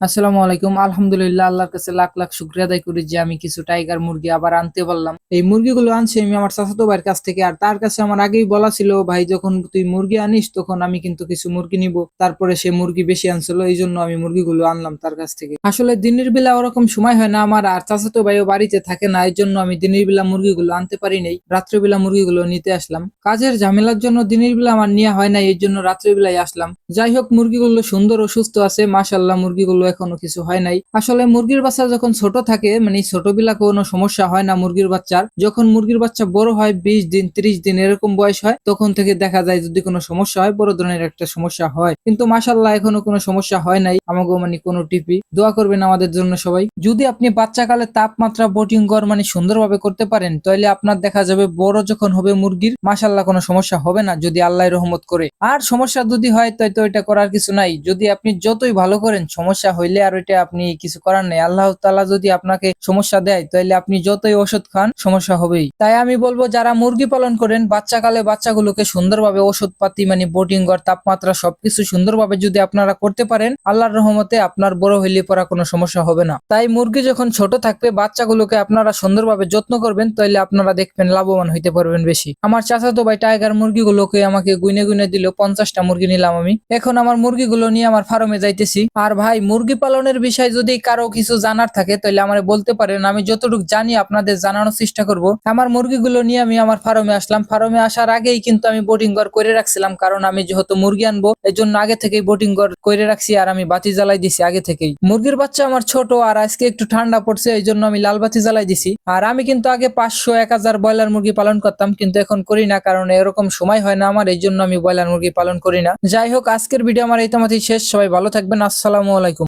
আসসালামু আলাইকুম। আলহামদুলিল্লাহ, আল্লাহর কাছে লাখ লাখ শুক্রিয়া আদায় করি যে আমি কিছু টাইগার মুরগি আবার আনতে পারলাম। এই মুরগিগুলো আনছি আমি আমার চাচাতো ভাইয়ের কাছ থেকে। আর তার কাছে আমার আগেই বলা ছিল, ভাই, যখন তুই মুরগি আনিস, তখন আমি কিন্তু কিছু মুরগি নিব। তারপরে সে মুরগি বেশি আনছিল এই জন্য আমি মুরগিগুলো আনলাম তার কাছ থেকে। আসলে দিনের বেলা ওরকম সময় হয় না আমার, আর চাচাতো ভাইও বাড়িতে থাকে না এই জন্য আমি দিনের বেলা মুরগিগুলো আনতে পারি নাই। রাত্রেবেলা মুরগিগুলো নিতে আসলাম। কাজের ঝামেলার জন্য দিনের বেলা আমার নেওয়া হয় না এই জন্য রাত্রেবেলায় আসলাম। যাই হোক, মুরগিগুলো সুন্দর ও সুস্থ আছে মাশাল্লাহ মুরগিগুলো এখনও কিছু হয় নাই। আসলে মুরগির বাচ্চা যখন ছোট থাকে মানে ছোট ছোটবেলা কোনো সমস্যা হয় না মুরগির বাচ্চার। যখন মুরগির বাচ্চা বড় হয়, বিশ দিন, ত্রিশ দিন এরকম বয়স হয়, তখন থেকে দেখা যায় যদি কোনো সমস্যা হয়, বড় ধরনের একটা সমস্যা হয়। কিন্তু মাশাল্লাহ এখনও কোনো সমস্যা হয় নাই আমাকে মানে কোনো টিপি। দোয়া করবেন আমাদের জন্য সবাই। যদি আপনি বাচ্চাকালে তাপমাত্রা, বোটিং গড় মানে সুন্দরভাবে করতে পারেন তাহলে আপনার দেখা যাবে বড় যখন হবে মুরগির মাশাল্লাহ কোনো সমস্যা হবে না, যদি আল্লাহ রহমত করে। আর সমস্যা যদি হয়, তাই তো এটা করার কিছু নাই। যদি আপনি যতই ভালো করেন, সমস্যা হইলে আর ওইটা আপনি কিছু করার নেই। আল্লাহ তাআলা যদি আপনাকে সমস্যা দেয় তাহলে আপনি যতই ওষুধ খান, সমস্যা হবেই। তাই আমি বলব, যারা মুরগি পালন করেন, বাচ্চাকালে বাচ্চাগুলোকে সুন্দরভাবে ওষুধ পাতি মানে বোটিং গড় তাপমাত্রা সবকিছু সুন্দরভাবে যদি আপনারা করতে পারেন, আল্লাহর রহমতে আপনার বড় হইলে পড়া কোনো সমস্যা হবে না। তাই মুরগি যখন ছোট থাকবে, বাচ্চাগুলোকে আপনারা সুন্দরভাবে যত্ন করবেন তাহলে আপনারা দেখবেন লাভবান হইতে পারবেন বেশি। আমার চাচাতো ভাই টাইগার মুরগিগুলোকে আমাকে গুনে গুনে দিল, পঞ্চাশটা মুরগি নিলাম আমি। এখন আমার মুরগিগুলো নিয়ে আমার ফার্মে যাইতেছি। আর ভাই, মুরগি পালনের বিষয়ে যদি কারও কিছু জানার থাকে, তাহলে আমার বলতে পারেন। আমি যতটুকু জানি আপনাদের জানানোর চেষ্টা করব। আমার মুরগিগুলো নিয়ে আমি আমার ফার্মে আসলাম। ফার্মে আসার আগেই কিন্তু আমি বোটিং ঘর করে রাখছিলাম, কারণ আমি যেহেতু মুরগি আনব এর জন্য আগে থেকেই বোটিং ঘর করে রাখছি আর আমি বাতি জ্বালাই দিছি আগে থেকেই। মুরগির বাচ্চা আমার ছোট আর আজকে একটু ঠান্ডা পড়ছে এই জন্য আমি লাল বাতি জ্বালাই দিছি। আর আমি কিন্তু আগে পাঁচশো, এক হাজার ব্রয়লার মুরগি পালন করতাম, কিন্তু এখন করি না, কারণ এরকম সময় হয় না আমার এই জন্য আমি ব্রয়লার মুরগি পালন করি না। যাই হোক, আজকের ভিডিও আমার এই তোমাতেই শেষ। সবাই ভালো থাকবেন। আসসালামু আলাইকুম।